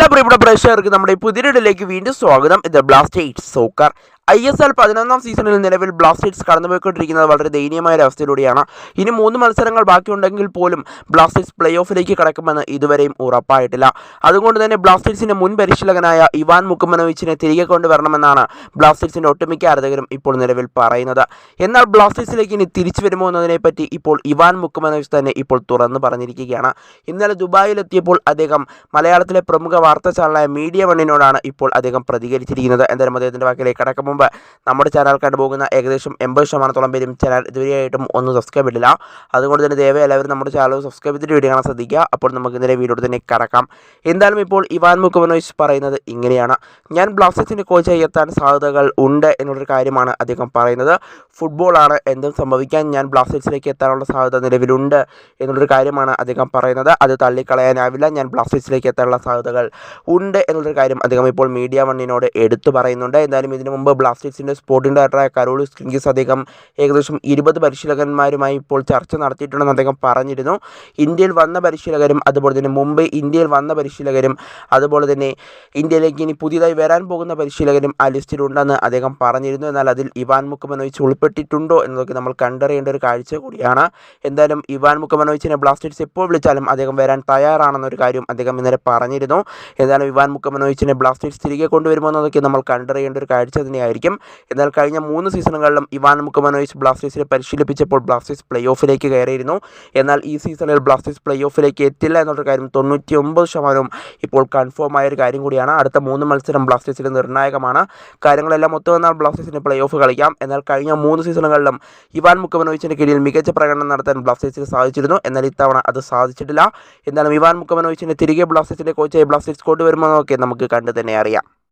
എല്ലാ പ്രിയപ്പെട്ട പ്രേക്ഷകർക്ക് നമ്മുടെ പുതിരിടിലേക്ക് വീണ്ടും സ്വാഗതം. ഇത് blasters soccer. I S L പതിനൊന്നാം സീസണിൽ നിലവിൽ ബ്ലാസ്റ്റേഴ്സ് കടന്നുപോയിക്കൊണ്ടിരിക്കുന്നത് വളരെ ദയനീയമായ ഒരു അവസ്ഥയിലൂടെയാണ്. ഇനി മൂന്ന് മത്സരങ്ങൾ ബാക്കിയുണ്ടെങ്കിൽ പോലും ബ്ലാസ്റ്റേഴ്സ് പ്ലേ ഓഫിലേക്ക് കടക്കുമെന്ന് ഇതുവരെയും ഉറപ്പായിട്ടില്ല. അതുകൊണ്ട് തന്നെ ബ്ലാസ്റ്റേഴ്സിന്റെ മുൻ പരിശീലകനായ ഇവാൻ മുക്കുമനോവിച്ചിനെ തിരികെ കൊണ്ടുവരണമെന്നാണ് ബ്ലാസ്റ്റേഴ്സിന്റെ ഒട്ടുമിക്ക ആരാധകരും ഇപ്പോൾ നിലവിൽ പറയുന്നത്. എന്നാൽ ബ്ലാസ്റ്റേഴ്സിലേക്ക് ഇനി തിരിച്ചു വരുമോ എന്നതിനെപ്പറ്റി ഇപ്പോൾ ഇവാൻ മുക്കുമനോവിച്ച് തന്നെ ഇപ്പോൾ തുറന്നു പറഞ്ഞിരിക്കുകയാണ്. ഇന്നലെ ദുബായിലെത്തിയപ്പോൾ അദ്ദേഹം മലയാളത്തിലെ പ്രമുഖ വാർത്താ ചാനലായ മീഡിയ വണ്ണിനോടാണ് ഇപ്പോൾ അദ്ദേഹം പ്രതികരിച്ചിരിക്കുന്നത്. എന്തായാലും അദ്ദേഹത്തിന്റെ വാക്കിലേക്ക് കടക്കും മുമ്പ് നമ്മുടെ ചാനൽ കണ്ടുപോകുന്ന ഏകദേശം എൺപത് ശതമാനത്തോളം പേരും ചാനൽ ഇതുവരെയായിട്ടും ഒന്നും സബ്സ്ക്രൈബ് ഇടില്ല അതുകൊണ്ട് തന്നെ ദയവായി എല്ലാവരും നമ്മുടെ ചാനൽ സബ്സ്ക്രൈബ് ചെയ്തിട്ട് വീഡിയോ കാണാൻ ശ്രദ്ധിക്കുക. അപ്പോൾ നമുക്ക് ഇന്നലെ വീഡിയോ തന്നെ കടക്കാം. എന്തായാലും ഇപ്പോൾ ഇവാൻ മുക്കുമനോയിസ് പറയുന്നത് ഇങ്ങനെയാണ്. ഞാൻ ബ്ലാസ്റ്റേഴ്സിന്റെ കോച്ചായി എത്താൻ സാധ്യതകൾ ഉണ്ട് എന്നുള്ളൊരു കാര്യമാണ് അദ്ദേഹം പറയുന്നത്. ഫുട്ബോളാണ് എന്തും സംഭവിക്കാൻ ഞാൻ ബ്ലാസ്റ്റേഴ്സിലേക്ക് എത്താനുള്ള സാധ്യത നിലവിലുണ്ട് എന്നുള്ളൊരു കാര്യമാണ് അദ്ദേഹം പറയുന്നത്. അത് തള്ളിക്കളയാനാവില്ല. ഞാൻ ബ്ലാസ്റ്റേഴ്സിലേക്ക് എത്താനുള്ള സാധ്യതകൾ ഉണ്ട് എന്നുള്ളൊരു കാര്യം അദ്ദേഹം ഇപ്പോൾ മീഡിയ വണ്ണിനോട് എടുത്തു പറയുന്നുണ്ട്. എന്തായാലും ഇതിനു മുമ്പ് ബ്ലാസ്റ്റേഴ്സിന്റെ സ്പോർട്ടിംഗ് ഡയറക്ടറായ കരോളിസ് കിങ്കിസ് അദ്ദേഹം ഏകദേശം ഇരുപത് പരിശീലകന്മാരുമായി ഇപ്പോൾ ചർച്ച നടത്തിയിട്ടുണ്ടെന്ന് അദ്ദേഹം പറഞ്ഞിരുന്നു. ഇന്ത്യയിൽ വന്ന പരിശീലകരും അതുപോലെ തന്നെ മുംബൈ ഇന്ത്യയിൽ വന്ന പരിശീലകരും അതുപോലെ തന്നെ ഇന്ത്യയിലേക്ക് ഇനി പുതിയതായി വരാൻ പോകുന്ന പരിശീലകരും ആ ലിസ്റ്റിലുണ്ടെന്ന് അദ്ദേഹം പറഞ്ഞിരുന്നു. എന്നാൽ അതിൽ ഇവാൻ മുക്കമനോവിച്ച് ഉൾപ്പെട്ടിട്ടുണ്ടോ എന്നതൊക്കെ നമ്മൾ കണ്ടറിയേണ്ട ഒരു കാഴ്ച കൂടിയാണ്. എന്തായാലും ഇവാൻ മുക്കമനോവിച്ചിനെ ബ്ലാസ്റ്റേഴ്സ് എപ്പോൾ വിളിച്ചാലും അദ്ദേഹം വരാൻ തയ്യാറാണെന്നൊരു കാര്യം അദ്ദേഹം ഇന്നലെ പറഞ്ഞിരുന്നു. എന്തായാലും ഇവാൻ മുക്കമനോവിച്ചിനെ ബ്ലാസ്റ്റേഴ്സ് തിരികെ കൊണ്ടുവരുമോ എന്നതൊക്കെ നമ്മൾ കണ്ടറിയേണ്ട ഒരു കാഴ്ച തന്നെയായിരിക്കും എന്നാൽ കഴിഞ്ഞ മൂന്ന് സീസണുകളിലും ഇവാൻ മുക്കമനോവിച്ച് ബ്ലാസ്റ്റേഴ്സിനെ പരിശീലിപ്പിച്ചപ്പോൾ ബ്ലാസ്റ്റേഴ്സ് പ്ലേ ഓഫിലേക്ക് കയറിയിരുന്നു. എന്നാൽ ഈ സീസണിൽ ബ്ലാസ്റ്റേഴ്സ് പ്ലേ ഓഫിലേക്ക് എത്തില്ല എന്നുള്ള കാര്യം തൊണ്ണൂറ്റി ഒമ്പത് ശതമാനവും ഇപ്പോൾ കൺഫേം ആയ ഒരു കാര്യം കൂടിയാണ്. അടുത്ത മൂന്ന് മത്സരം ബ്ലാസ്റ്റേഴ്സിന് നിർണായകമാണ്. കാര്യങ്ങളെല്ലാം ഒത്തു വന്നാൽ ബ്ലാസ്റ്റേഴ്സിന് പ്ലേ ഓഫ് കളിക്കാം. എന്നാൽ കഴിഞ്ഞ മൂന്ന് സീസണുകളിലും ഇവാൻ മുക്കമനോയിച്ചിന്റെ കീഴിൽ മികച്ച പ്രകടനം നടത്താൻ ബ്ലാസ്റ്റേഴ്സിന് സാധിച്ചിരുന്നു. എന്നാൽ ഇത്തവണ അത് സാധിച്ചിട്ടില്ല. എന്നാലും ഇവാൻ മുക്കമനോവിച്ചിനെ തിരികെ ബ്ലാസ്റ്റേഴ്സിന്റെ കോച്ചായി ബ്ലാസ്റ്റേഴ്സ് കൊണ്ടുവരുമെന്നൊക്കെ നമുക്ക് കണ്ടു തന്നെ അറിയാം.